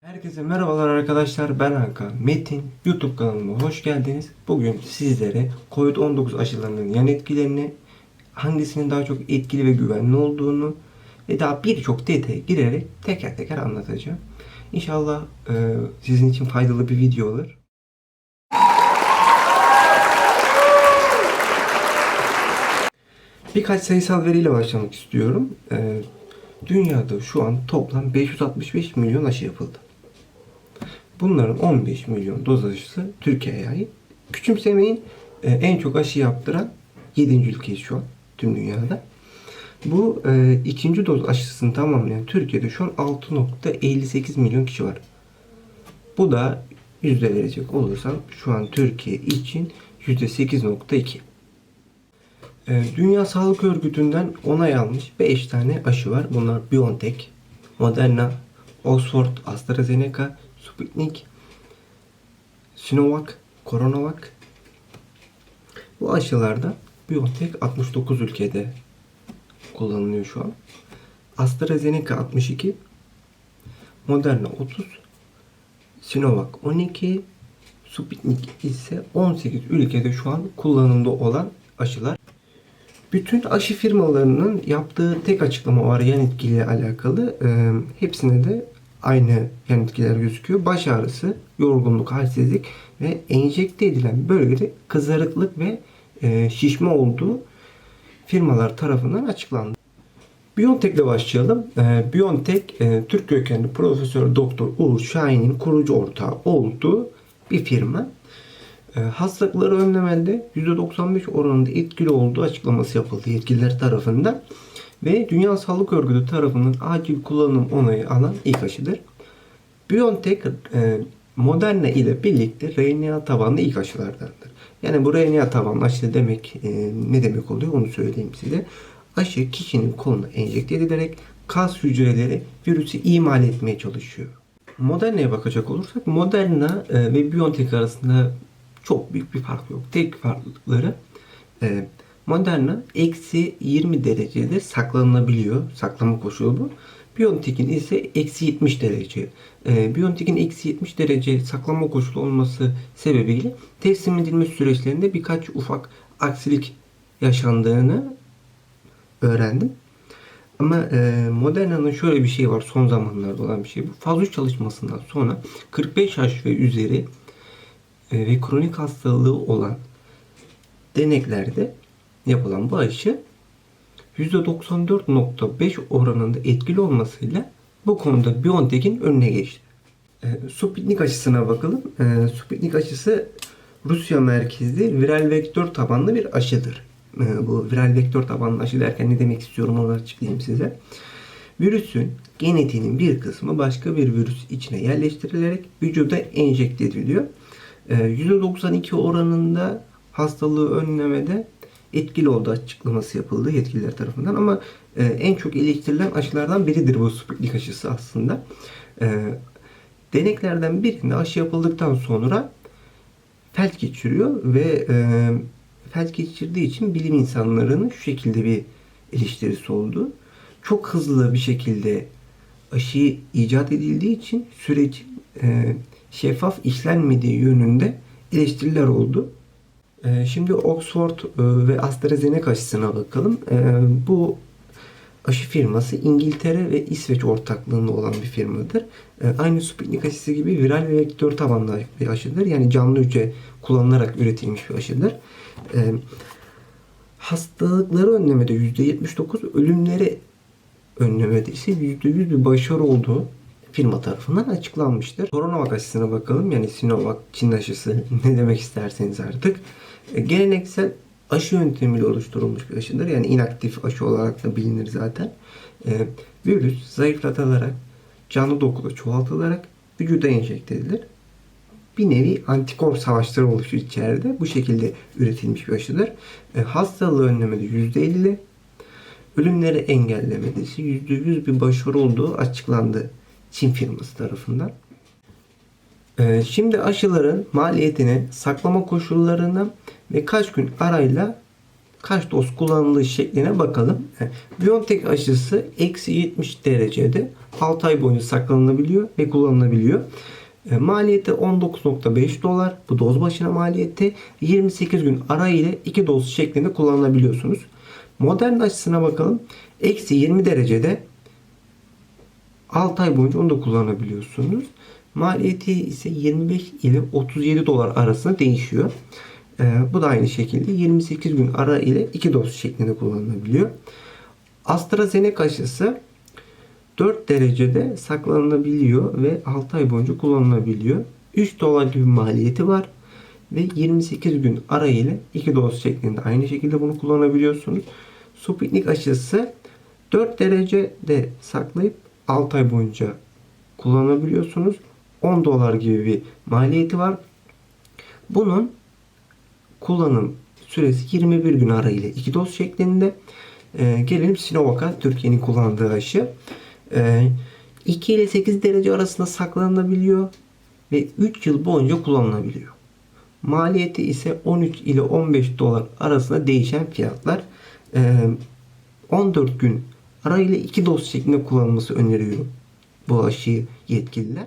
Herkese merhabalar arkadaşlar ben Hakan Metin YouTube kanalıma hoş geldiniz. Bugün sizlere Covid-19 aşılarının yan etkilerini, hangisinin daha çok etkili ve güvenli olduğunu ve daha birçok detaya girerek teker teker anlatacağım. İnşallah e, sizin için faydalı bir video olur. Birkaç sayısal veriyle başlamak istiyorum. E, dünyada şu an toplam 565 milyon aşı yapıldı. Bunların 15 milyon doz aşısı Türkiye'ye ait. Küçümsemeyin e, en çok aşı yaptıran 7. ülkeyiz şu an tüm dünyada. Bu e, ikinci doz aşısını tamamlayan Türkiye'de şu an 6.58 milyon kişi var. Bu da yüzde verecek olursam şu an Türkiye için yüzde 8.2. E, Dünya Sağlık Örgütü'nden onay almış 5 tane aşı var. Bunlar BioNTech, Moderna, Oxford, AstraZeneca, Sputnik, Sinovac, CoronaVac. Bu aşılarda BioNTech 69 ülkede kullanılıyor şu an. AstraZeneca 62, Moderna 30, Sinovac 12, Sputnik ise 18 ülkede şu an kullanımda olan aşılar. Bütün aşı firmalarının yaptığı tek açıklama var yan etkiyle alakalı. Ee, hepsine de aynı yan etkiler gözüküyor. Baş ağrısı, yorgunluk, halsizlik ve enjekte edilen bölgede kızarıklık ve e, şişme olduğu firmalar tarafından açıklandı. BioNTech ile başlayalım. Ee, BioNTech e, Türk kökenli Profesör Doktor Uğur Şahin'in kurucu ortağı olduğu bir firma. E, hastalıkları önlemede %95 oranında etkili olduğu açıklaması yapıldı yetkililer tarafından. Ve Dünya Sağlık Örgütü tarafından acil kullanım onayı alan ilk aşıdır. BioNTech e, Moderna ile birlikte RNA tabanlı ilk aşılardandır. Yani bu RNA tabanlı aşı demek e, ne demek oluyor onu söyleyeyim size. Aşı kişinin koluna enjekte edilerek kas hücreleri virüsü imal etmeye çalışıyor. Moderna'ya bakacak olursak Moderna e, ve BioNTech arasında çok büyük bir fark yok. Tek farklılıkları e, Moderna eksi 20 derecede saklanabiliyor. Saklama koşulu bu. BioNTech'in ise eksi 70 derece. E, BioNTech'in eksi 70 derece saklama koşulu olması sebebiyle teslim edilme süreçlerinde birkaç ufak aksilik yaşandığını öğrendim. Ama e, Moderna'nın şöyle bir şey var son zamanlarda olan bir şey bu. Faz 3 çalışmasından sonra 45 yaş ve üzeri ve kronik hastalığı olan deneklerde yapılan bu aşı %94.5 oranında etkili olmasıyla bu konuda BioNTech'in önüne geçti. E, Sputnik aşısına bakalım. E, Sputnik aşısı Rusya merkezli viral vektör tabanlı bir aşıdır. E, bu viral vektör tabanlı aşı derken ne demek istiyorum onu açıklayayım size. Virüsün genetiğinin bir kısmı başka bir virüs içine yerleştirilerek vücuda enjekte ediliyor. E, %92 oranında hastalığı önlemede etkili olduğu açıklaması yapıldı yetkililer tarafından ama e, en çok eleştirilen aşılardan biridir bu Sputnik aşısı aslında. E, deneklerden birinde aşı yapıldıktan sonra felç geçiriyor ve e, felç geçirdiği için bilim insanlarının şu şekilde bir eleştirisi oldu. Çok hızlı bir şekilde aşı icat edildiği için sürecin e, şeffaf işlenmediği yönünde eleştiriler oldu. E, şimdi Oxford e, ve AstraZeneca aşısına bakalım. E, bu aşı firması İngiltere ve İsveç ortaklığında olan bir firmadır. E, aynı Sputnik aşısı gibi viral ve vektör tabanlı bir aşıdır. Yani canlı hücre kullanılarak üretilmiş bir aşıdır. Hastalıkları önlemede %79, ölümleri önlemede ise %100 bir başarı olduğu firma tarafından açıklanmıştır. Koronavac aşısına bakalım. Yani Sinovac, Çin aşısı ne demek isterseniz artık. E, geleneksel aşı yöntemiyle oluşturulmuş bir aşıdır. Yani inaktif aşı olarak da bilinir zaten. E, virüs zayıflatılarak, canlı dokuda çoğaltılarak vücuda enjekte edilir. Bir nevi antikor savaşları oluşuyor içeride. Bu şekilde üretilmiş bir aşıdır. E, hastalığı önlemede %50, ölümleri engellemede ise %100 bir başarı olduğu açıklandı Çin firması tarafından. Ee, şimdi aşıların maliyetini, saklama koşullarını ve kaç gün arayla kaç doz kullanıldığı şekline bakalım. Ee, BioNTech aşısı eksi 70 derecede 6 ay boyunca saklanabiliyor ve kullanılabiliyor. Ee, maliyeti 19.5 dolar. Bu doz başına maliyeti 28 gün ara ile 2 doz şeklinde kullanabiliyorsunuz. Modern aşısına bakalım. Eksi 20 derecede 6 ay boyunca onu da kullanabiliyorsunuz. Maliyeti ise 25 ile 37 dolar arasında değişiyor. Ee, bu da aynı şekilde 28 gün ara ile 2 doz şeklinde kullanılabiliyor. AstraZeneca aşısı 4 derecede saklanabiliyor ve 6 ay boyunca kullanılabiliyor. 3 dolar gibi maliyeti var ve 28 gün ara ile 2 doz şeklinde aynı şekilde bunu kullanabiliyorsunuz. Sputnik aşısı 4 derecede saklayıp 6 ay boyunca kullanabiliyorsunuz. 10 dolar gibi bir maliyeti var. Bunun kullanım süresi 21 gün ara ile 2 doz şeklinde. Ee, gelelim Sinovac'a Türkiye'nin kullandığı aşı. Ee, 2 ile 8 derece arasında saklanabiliyor ve 3 yıl boyunca kullanılabiliyor. Maliyeti ise 13 ile 15 dolar arasında değişen fiyatlar. Ee, 14 gün ara ile 2 doz şeklinde kullanılması öneriyor bu aşıyı yetkililer.